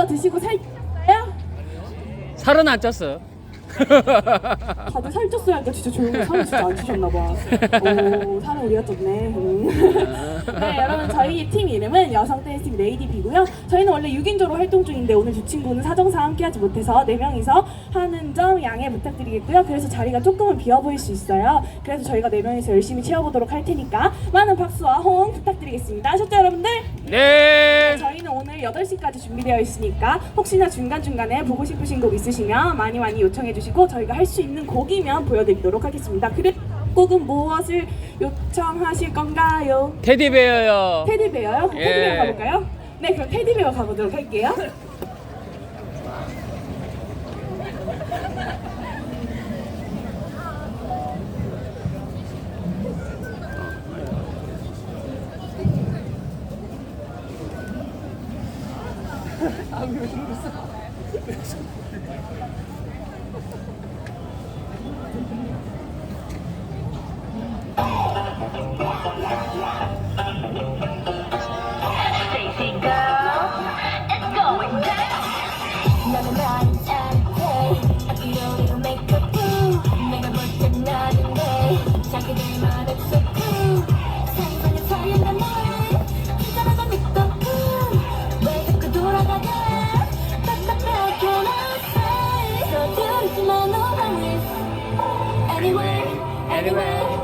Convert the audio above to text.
거 드시고 살쪘어요? 살은 안 쪘어. 다들 살쪘어요 하니까 진짜 조용히 살을 진짜 안 찌셨나 봐. 오, 살은 우리가 쪘네. 음. 네, 여러분 저희 팀 이름은 여성 댄스 팀 레이디비고요. 저희는 원래 6인조로 활동 중인데 오늘 두 친구는 사정상 함께하지 못해서 4명이서 하는 점 양해 부탁드리겠고요. 그래서 자리가 조금은 비어 보일 수 있어요. 그래서 저희가 4명이서 열심히 채워보도록 할 테니까 많은 박수와 호응 부탁드리겠습니다. 아셨죠 여러분들? 네. 저희는 오늘 8시까지 준비되어 있으니까 혹시나 중간중간에 보고 싶으신 곡 있으시면 많이 많이 요청해 주시고 저희가 할 수 있는 곡이면 보여드리도록 하겠습니다. 그래 곡은 무엇을 요청하실 건가요? 테디베어요. 테디베어요? 그럼 예. 테디베어 가볼까요? 네 그럼 테디베어 가보도록 할게요. Stacy anywhere, anywhere.